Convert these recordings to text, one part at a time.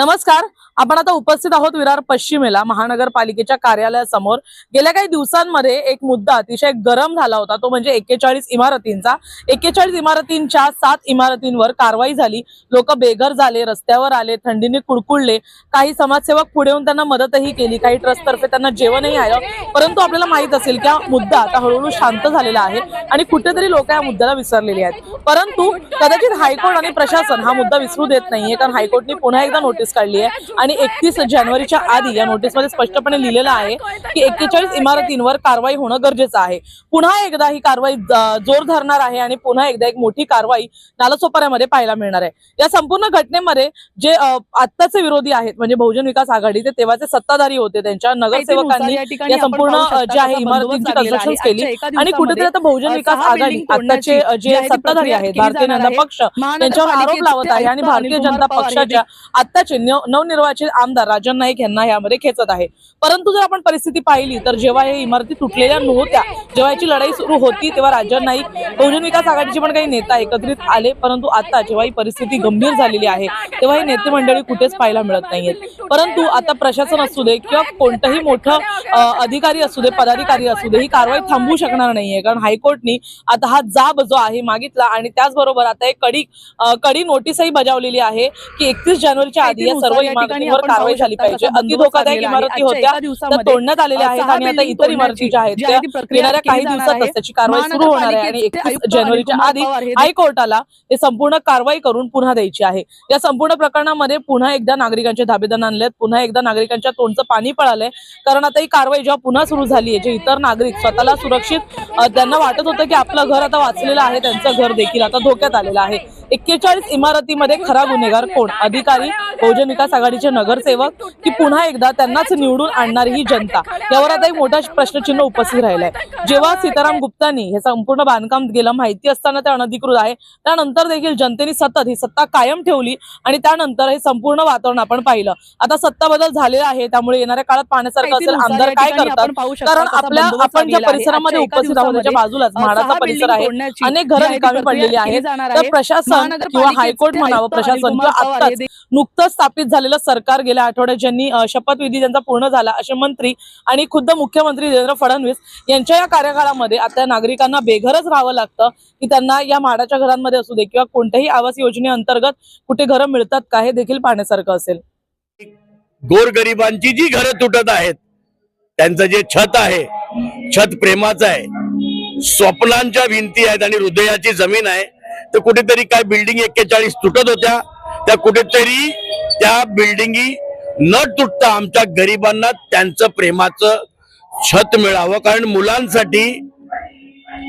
नमस्कार. आपण आता उपस्थित आहोत विरार पश्चिमेला महानगरपालिकेच्या कार्यालयासमोर. गेल्या काही दिवसांमध्ये एक मुद्दा अतिशय गरम झाला होता तो म्हणजे एक्केचाळीस इमारतींचा. एक्केचाळीस इमारतींच्या सात इमारतींवर कारवाई झाली. लोक बेघर झाले रस्त्यावर आले थंडीने कुडकुडले. काही समाजसेवक पुढे येऊन त्यांना मदतही केली. काही ट्रस्टतर्फे त्यांना जेवणही आलं. परंतु आपल्याला माहीत असेल की हा मुद्दा आता हळूहळू शांत झालेला आहे आणि कुठेतरी लोक या मुद्द्याला विसरलेली आहेत. परंतु कदाचित हायकोर्ट आणि प्रशासन हा मुद्दा विसरू देत नाहीये कारण हायकोर्टने पुन्हा एकदा नोटीस काढली आहे. आणि एकतीस जानेवारीच्या आधी या नोटीसमध्ये स्पष्टपणे लिहिलेलं आहे की एक्केचाळीस इमारतींवर कारवाई होणं गरजेचं आहे. पुन्हा एकदा ही कारवाई जोर धरणार आहे आणि पुन्हा एकदा एक मोठी कारवाई नालासोपाऱ्यामध्ये पाहायला मिळणार आहे. या संपूर्ण घटनेमध्ये जे आत्ताचे विरोधी आहेत म्हणजे बहुजन विकास आघाडी ते तेव्हाचे सत्ताधारी होते त्यांच्या नगरसेवकांनी या संपूर्ण जे आहे इमारतींची कन्स्ट्रक्शन केली. आणि कुठेतरी आता बहुजन विकास आघाडी आताचे अ, जे सत्ताधारी आहेत भारतीय जनता पक्ष त्यांच्यावर आरोप लावत आहे आणि भारतीय जनता पक्षाच्या आत्ताचे नव- नवनिर्वाचित आमदार राजन नाईक यांना यामध्ये खेचत आहे. परंतु जर आपण परिस्थिती पाहिली तर जेव्हा हे इमारती तुटलेल्या नव्हत्या जेव्हा याची लढाई सुरू होती तेव्हा राजन नाईक बहुजन विकास आघाडीचे पण काही नेता एकत्रित आले परंतु आता जेव्हा ही परिस्थिती गंभीर झालेली आहे तेव्हा ही नेते मंडळी कुठेच पाहायला मिळत नाहीयेत. परंतु आता प्रशासन असू दे किंवा कोणतंही मोठं अधिकारी असू दे पदाधिकारी असू दे ही कारवाई थांबवू शकणार नाहीये. कारण हायकोर्टनी आता हा जाब जो आहे मागितला आणि त्याचबरोबर आता एक कडी कडी नोटीसही बजावलेली आहे की एकतीस जानेवारीच्या आधी या सर्व इमारतींवर कारवाई झाली पाहिजे. अति धोकादायक इमारती होत्या त्या तोडण्यात आलेल्या आहेत आणि आता इतर इमारती ज्या आहेत त्या येणाऱ्या काही दिवसातच त्याची कारवाई सुरू होणार आहे. आणि एकतीस जानेवारीच्या आधी हायकोर्टाला हे संपूर्ण कारवाई करून पुन्हा द्यायची आहे. या संपूर्ण प्रकरणामध्ये पुन्हा एकदा नागरिकांचे धाबेदान आणलेत. पुन्हा एकदा नागरिकांच्या तोंडचं पाणी पळालंय. कारण आता ही कारवाई जेव्हा पुन्हा सुरू झाली आहे जे इतर नागरिक स्वतःला सुरक्षित त्यांना वाटत होतं की आपलं घर आता वाचलेलं आहे त्यांचं घर देखील आता धोक्यात आलेलं आहे. एक्केचाळीस इमारतीमध्ये खरा गुन्हेगार कोण? अधिकारी बहुजन विकास आघाडीचे नगरसेवक की पुन्हा एकदा त्यांनाच निवडून आणणारी ही जनता? यावर आता एक मोठा प्रश्नचिन्ह उपस्थित राहिलाय. जेव्हा सीताराम गुप्तानी हे संपूर्ण बांधकाम गेलं माहिती असताना ते अनधिकृत आहे. त्यानंतर देखील जनतेने सतत ही सत्ता कायम ठेवली आणि त्यानंतर हे संपूर्ण वातावरण आपण पाहिलं. आता सत्ता बदल झालेला आहे त्यामुळे येणाऱ्या काळात पाहण्यासारखं असेल आमदार काय करतात? कारण आपल्या आपण ज्या परिसरामध्ये उपस्थित आहोत त्याच्या बाजूलाच म्हाडाचा परिसर आहे. अनेक घरं रिकामी पडलेली आहेत. तर प्रशासन किंवा हायकोर्ट म्हणावं प्रशासन किंवा आत्ताच नुकतंच स्थापित झालेलं सरकार गेल्या आठवड्यात ज्यांनी शपथविधी ज्यांचा पूर्ण झाला असे मंत्री आणि खुद्द मुख्यमंत्री देवेंद्र फडणवीस यांच्या या कार्यकाळामध्ये आता नागरिकांना बेघरच राहावं लागतं की त्यांना या म्हाडाच्या घरांमध्ये असू दे किंवा कोणत्याही आवास योजनेअंतर्गत कुठे घरं मिळतात का हे देखील पाहण्यासारखं असेल. गोरगरिबांची जी घरं तुटत आहेत त्यांचं जे छत आहे छत प्रेमाचं आहे स्वप्नांच्या भिंती आहेत आणि हृदयाची जमीन आहे तर कुठेतरी काय बिल्डिंग एक्केचाळीस तुटत होत्या. त्या कुठेतरी त्या बिल्डिंगी न तुटता आमच्या गरिबांना त्यांचं प्रेमाचं छत मिळावं. कारण मुलांसाठी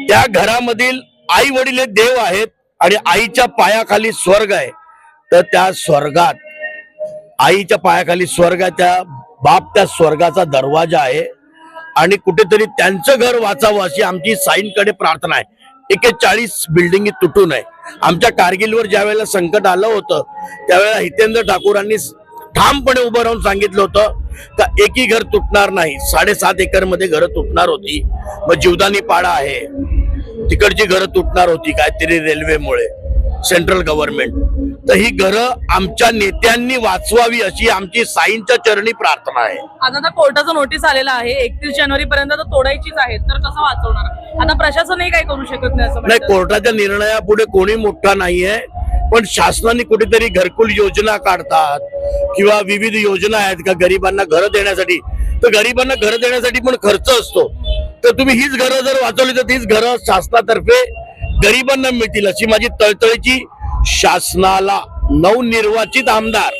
त्या घरामधील आई वडील हे देव आहेत आणि आईच्या पायाखाली स्वर्ग आहे. तर त्या स्वर्गात आईच्या पायाखाली स्वर्ग आहे त्या बाप त्या स्वर्गाचा दरवाजा आहे. आणि कुठेतरी त्यांचं घर वाचावं अशी आमची साईंकडे प्रार्थना आहे. एकेचाळीस बिल्डिंगी तुटू नये आमच्या कारगिलवर ज्या वेळेला संकट आलं होतं त्यावेळेला हितेंद्र ठाकूरांनी ठामपणे उभं राहून सांगितलं होतं का एकही घर तुटणार नाही साडेसात एकरमध्ये घरं तुटणार होती मग जीवदानी पाडा आहे. तिकडची घरं तुटणार होती काहीतरी रेल्वेमुळे सेंट्रल गव्हर्नमेंट. तर ही घरं आमच्या नेत्यांनी वाचवावी अशी आमची साईंच्या चरणी प्रार्थना आहे. आता कोर्टाचं नोटीस आलेलं आहे एकतीस जानेवारी पर्यंत तर तोडायचीच आहे तर कसं वाचवणार? आता प्रशासनही काही करू शकत नाही असं नाही. कोर्टाच्या निर्णयापुढे कोणी मोठा नाहीये पण शासनाने कुठेतरी घरकुल योजना काढतात किंवा विविध योजना आहेत का गरिबांना घरं देण्यासाठी. तर गरिबांना घरं देण्यासाठी पण खर्च असतो. तर तुम्ही हीच घरं जर वाचवली तर तीच घरं शासनातर्फे गरिबांना मिळतील अशी माझी तळतळीची शासनाला नवनिर्वाचित आमदार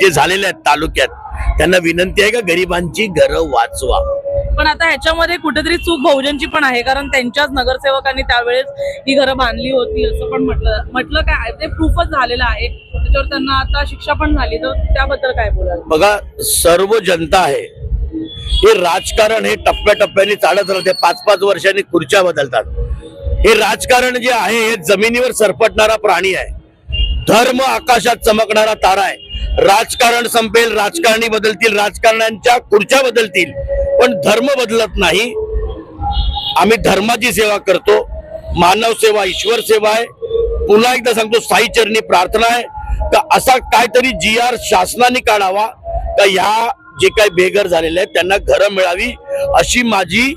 जे झालेले आहेत तालुक्यात त्यांना विनंती आहे का गरिबांची घरं वाचवा. पण आता ह्याच्यामध्ये कुठेतरी चूक बहुजनची पण आहे कारण त्यांच्याच नगरसेवकांनी त्यावेळेस ही घरं बांधली होती असं पण म्हटलं म्हटलं काय ते प्रूफच झालेलं आहे. त्याच्यावर त्यांना आता शिक्षा पण झाली तर त्याबद्दल काय बोलाल? बघा सर्व जनता आहे. हे राजकारण हे टप्प्याटप्प्याने चालत राहते. पाच पाच वर्षांनी खुर्च्या बदलतात. हे राजकारण जे आहे हे जमिनीवर सरपटणारा प्राणी आहे. धर्म आकाशात चमकणारा तारा आहे. राजकारण संपेल राजकारणी बदलतील राजकारण्यांच्या खुर्च्या बदलतील पण धर्म बदलत नाही. आम्ही धर्माची सेवा करतो. मानव सेवा ईश्वर सेवा आहे. पुन्हा एकदा सांगतो साई चरणी प्रार्थना आहे. का असा काहीतरी जी आर शासनाने काढावा. का ह्या जे काही बेघर झालेले आहेत त्यांना घरं मिळावी अशी माझी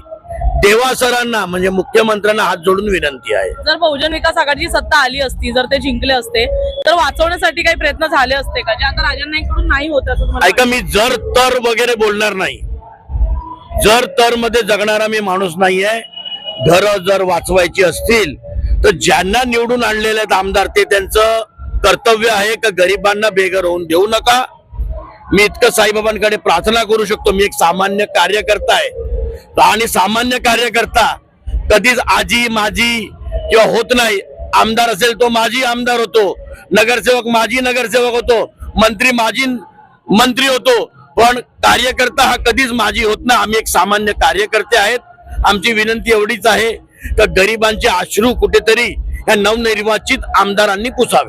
देवा सरांना म्हणजे मुख्यमंत्र्यांना हात जोडून विनंती आहे. जर बहुजन विकास आघाडीची सत्ता आली असती जर ते जिंकले असते तर वाचवण्यासाठी काही प्रयत्न झाले असते का? जे आता राजन नाईकडून नाही होत असं तुम्हाला ऐका मी जर तर वगैरे बोलणार नाही. जर तर मध्ये जगणारा मी माणूस नाहीये. घर जर वाचवायची असतील तर ज्यांना निवडून आणलेले आहेत आमदार ते त्यांचं कर्तव्य आहे का गरिबांना बेघर होऊन देऊ नका? मी इतकं साईबाबांकडे प्रार्थना करू शकतो. मी एक सामान्य कार्यकर्ता आहे. आणि सामान्य कार्यकर्ता कधीच आजी माझी किंवा होत नाही. आमदार असेल तो माझी आमदार होतो. नगरसेवक माझी नगरसेवक होतो. मंत्री माझी मंत्री होतो. पण कार्यकर्ता हा कधीच माझी होत नाही. आम्ही एक सामान्य कार्यकर्ते आहेत. आमची विनंती एवढीच आहे का गरिबांचे अश्रू कुठेतरी या नवनिर्वाचित आमदारांनी पुसावे.